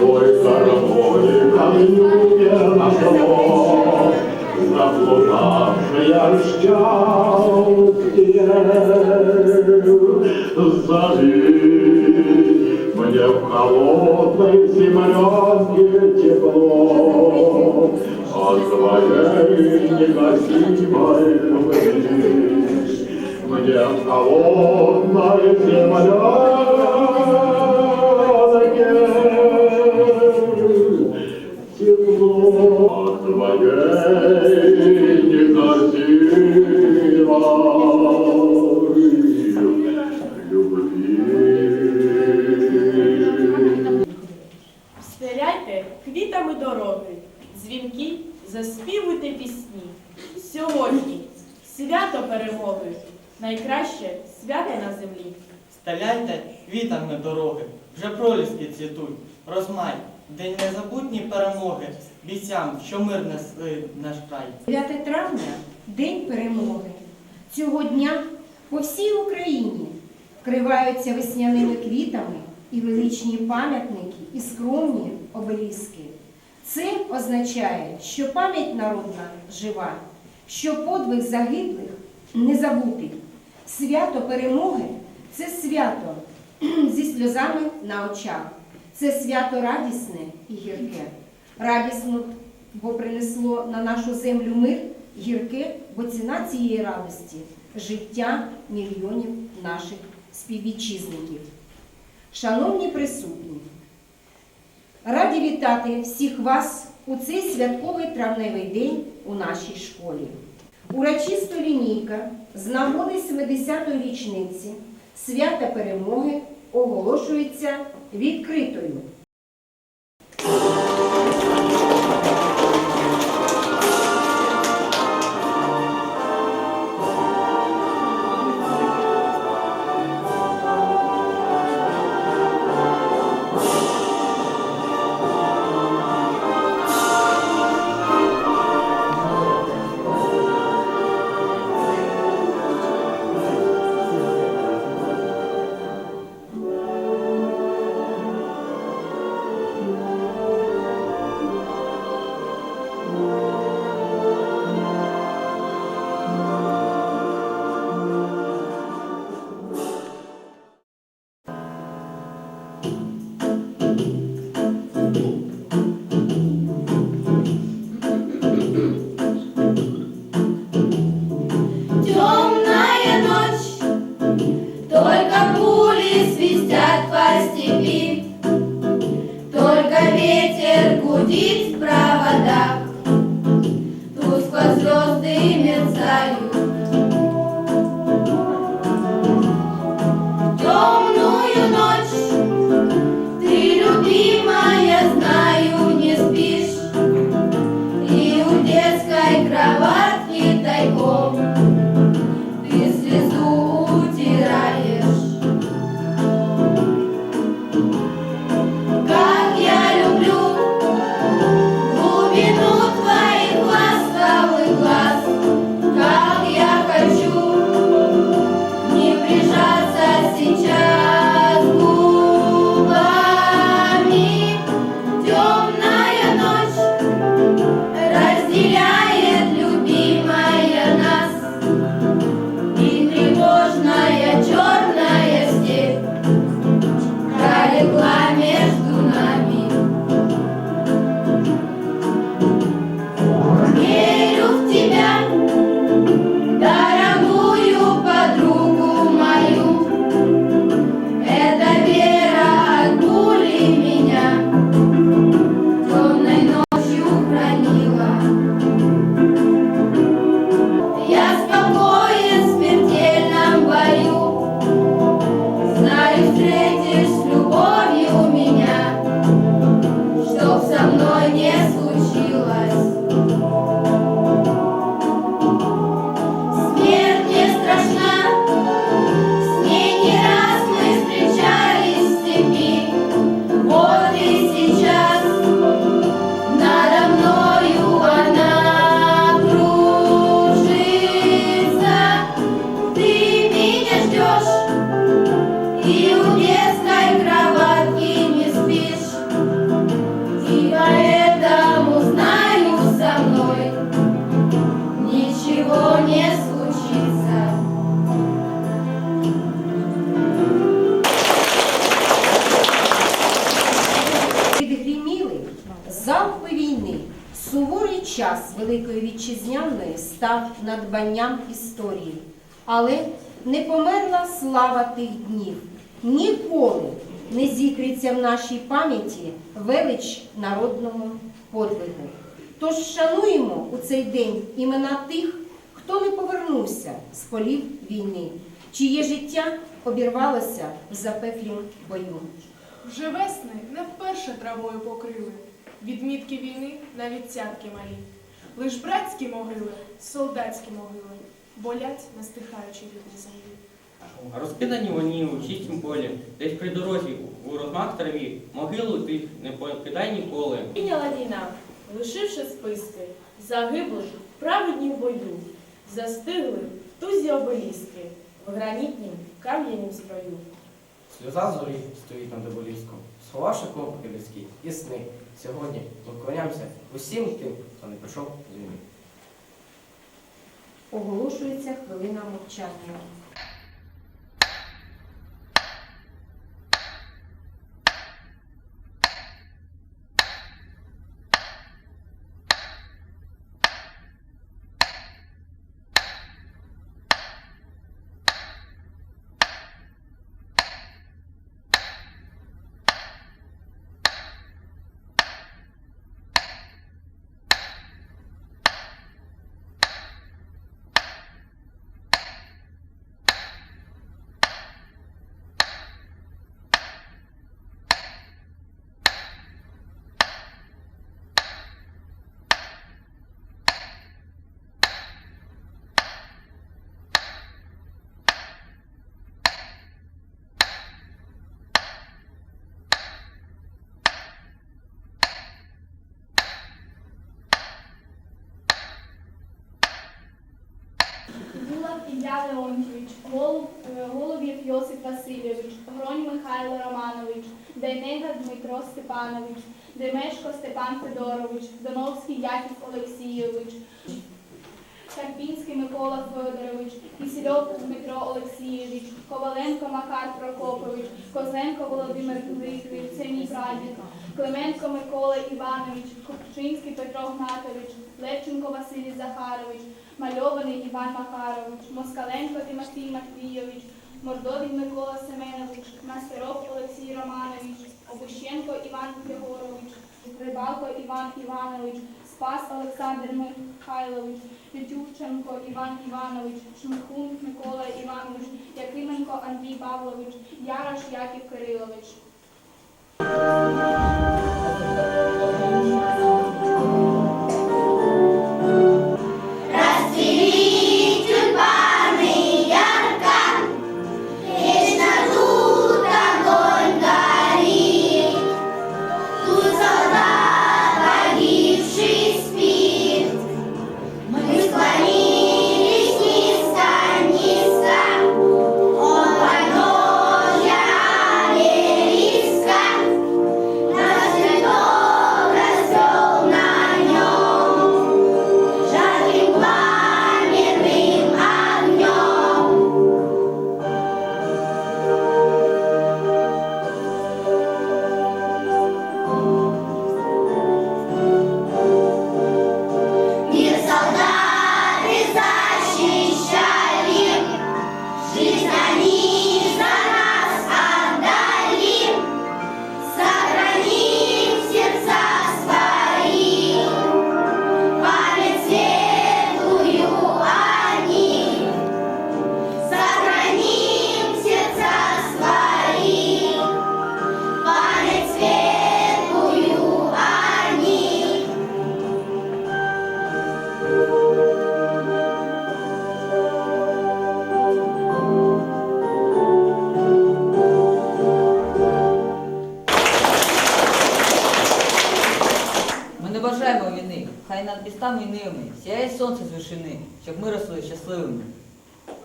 Ой, дорогой каменюке наш дом, Заблужавшая счастье, Зови мне в холодной землянке тепло. От твоей негасимой любви. Мне в холодной землянке проліски цвітуть, розмай, день незабутній перемоги, бійцям, що мир несли наш край. 9 травня День перемоги. Цього дня по всій Україні вкриваються весняними квітами і величні пам'ятники, і скромні обеліски. Це означає, що пам'ять народна жива, що подвиг загиблих не забутий. Свято перемоги це свято зі сльозами на очах. Це свято радісне і гірке. Радісно, бо принесло на нашу землю мир, гірке, бо ціна цієї радості життя мільйонів наших співвітчизників. Шановні присутні, раді вітати всіх вас у цей святковий травневий день у нашій школі. Урочиста лінійка з нагоди 70-ї річниці свята перемоги оголошується відкритою. Ветер гудит в проводах, Великої Вітчизняної став надбанням історії, але не померла слава тих днів. Ніколи не зітриться в нашій пам'яті велич народного подвигу. Тож шануємо у цей день імена тих, хто не повернувся з полів війни, чиє життя обірвалося в запеклім бою. Вже весни не вперше травою покрили, відмітки війни навіть цятки малі. Лиш братські могили, солдатські могили, болять на стихаючій рідній землі. Розкидані вони у чистім полі, десь при дорозі, у розмах траві, могилу тих не покидай ніколи. Прийняла війна, лишивши списки, загиблих в праведнім бою, застигли в тузі обеліски, в гранітнім кам'янім строю. Сльоза зорі стоїть над оболіском, сховавши клопоти людські і сни. Сьогодні поклоняємося усім тим, хто не прийшов з війни. Оголошується хвилина мовчання. Федорович, Яків Олексійович, Карпінський Микола Федорович, Кисельов Дмитро Олексійович, Коваленко Макар Прокопович, Козенко Володимир Дмитрович, це мій прадід, Клименко Микола Іванович, Купчинський Петро Гнатович, Левченко Василій Захарович, Мальований Іван Макарович, Москаленко Тимофій Матвійович, Мордовін Микола Семенович, Мастеров Олексій Романович, Обущенко Іван Єгорович, Рибалко Іван Іванович, Спас Олександр Михайлович, Тютюшенко Іван Іванович, Шмихун Микола Іванович, Якименко Андрій Павлович, Ярош Яків Кирилович. Сонце щоб ми росли щасливими.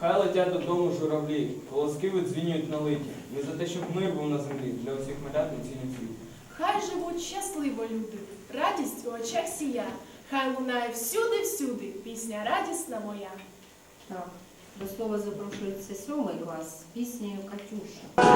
Хай летять додому журавлі, колоски видзвінюють на литі. Ми за те, щоб мир був на землі для усіх малят у цілім світі. Хай живуть щасливо люди, радість у очах сія, хай лунає всюди-всюди пісня радісна моя. Так, до слова запрошується сьомий клас з піснею Катюша.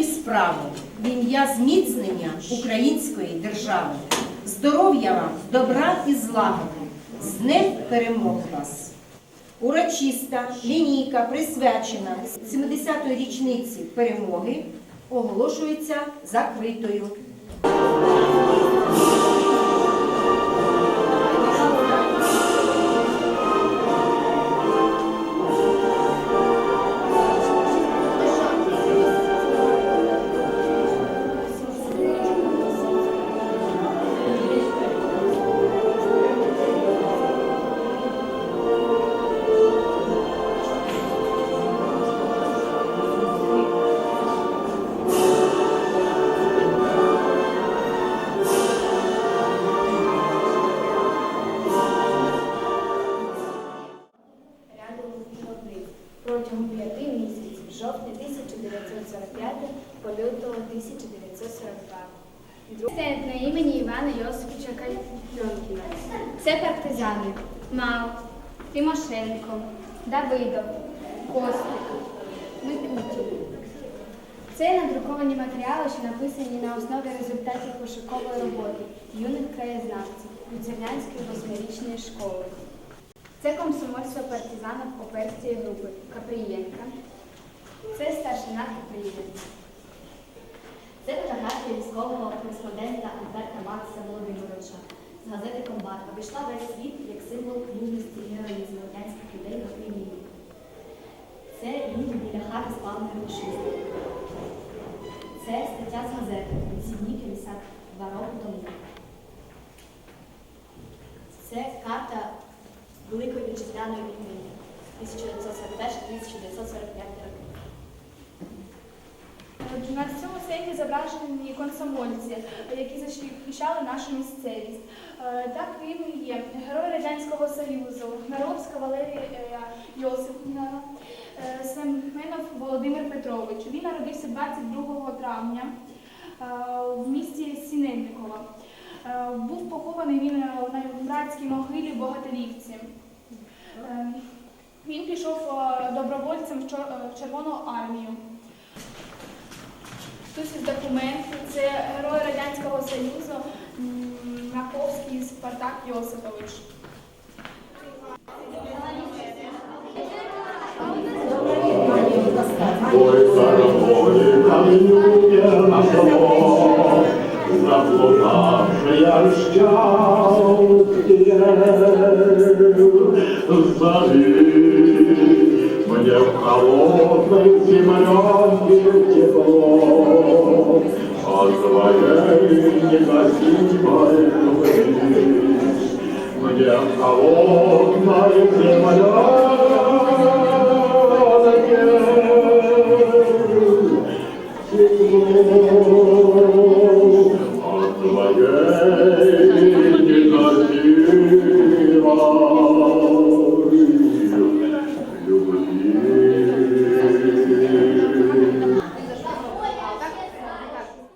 Добрі справи в ім'я зміцнення української держави. Здоров'я вам, добра і злагоди, з Днем перемог вас! Урочиста лінійка присвячена 70-ї річниці перемоги оголошується закритою. Лютого 1942. Стенд на імені Івана Йосиповича Кальонкіна. Це партизани Мал, Тимошенко, Давидов, Костик, Микутін. Це надруковані матеріали, що написані на основі результатів пошукової роботи юних краєзнавців Луцернянської восьмирічної школи. Це комсомольство партизанів оперської групи Капрієнка. Це старшина Капрієнка. Військового кореспондента Альберта Макса Володимировича з газети Комбат. Обійшла весь світ як символ мужності і героїзму радянських людей в війні. Це він біля хати спалених фашистів. Це стаття з газети «Ці дні 52 роки тому. Це карта Великої вітчизняної війни 1941-1945 роки. На цьому світі зображені комсомольці, які захищали нашу місцевість. Е, Так він є. Герой Радянського Союзу, Наровська Валерія Йосипівна, е, Семенов Володимир Петрович. Він народився 22 травня е, в місті Сінельникова. Був похований він на братській могилі Богатирівці. Він пішов добровольцем в Червону армію. Тут із документи. Це герой Радянського Союзу Маковський Спартак Йосипович. Ой, Заблудавшая счастье, Зови Буде в холодниці морозі тепло, а твоей твоєї красивої Мне в холодниці морозі